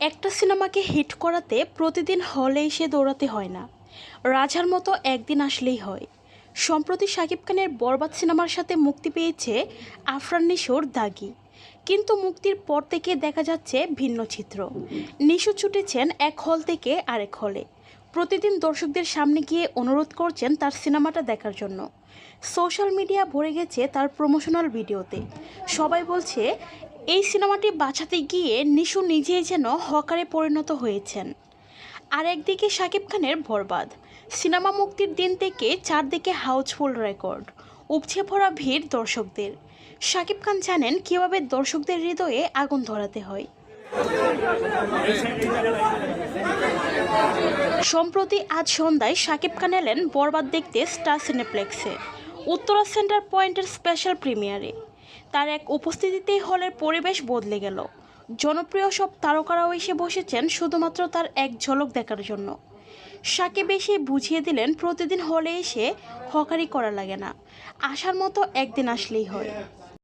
একটা সিনেমাকে হিট করাতে প্রতিদিন হলে এসে দৌড়াতে হয় না। রাজার মতো একদিন আসলেই হয়। সম্প্রতি শাকিব খানের বরবাদ সিনেমার সাথে মুক্তি পেয়েছে আফরান নিশোর দাগি। কিন্তু মুক্তির পর থেকে দেখা যাচ্ছে ভিন্ন চিত্র। নিশু ছুটেছেন এক হল থেকে আরেক হলে। প্রতিদিন দর্শকদের সামনে গিয়ে অনুরোধ করছেন তার সিনেমাটা দেখার জন্য। সোশ্যাল মিডিয়া ভরে গেছে তার প্রমোশনাল ভিডিওতে। সবাই বলছে, এই সিনেমাটি বাঁচাতে গিয়ে নিশু নিজেই যেন হকারে পরিণত হয়েছেন। আর একদিকে শাকিব খানের বরবাদ। সিনেমা মুক্তির দিন থেকে চারদিকে হাউসফুল রেকর্ড উপছে পড়া ভিড় দর্শকদের। শাকিব খান জানেন কীভাবে দর্শকদের হৃদয়ে আগুন ধরাতে হয়। সম্প্রতি আজ সন্ধ্যায় শাকিব খান এলেন বরবাদ দেখতে স্টার সিনেপ্লেক্সে। উত্তরা সেন্টার পয়েন্টের স্পেশাল প্রিমিয়ারে। তার এক উপস্থিতিতেই হলের পরিবেশ বদলে গেল। জনপ্রিয় সব তারকারাও এসে বসেছেন শুধুমাত্র তার এক ঝলক দেখার জন্য। সাকিব এসে বুঝিয়ে দিলেন প্রতিদিন হলে এসে হকারি করা লাগে না। আসার মতো একদিন আসলেই হয়।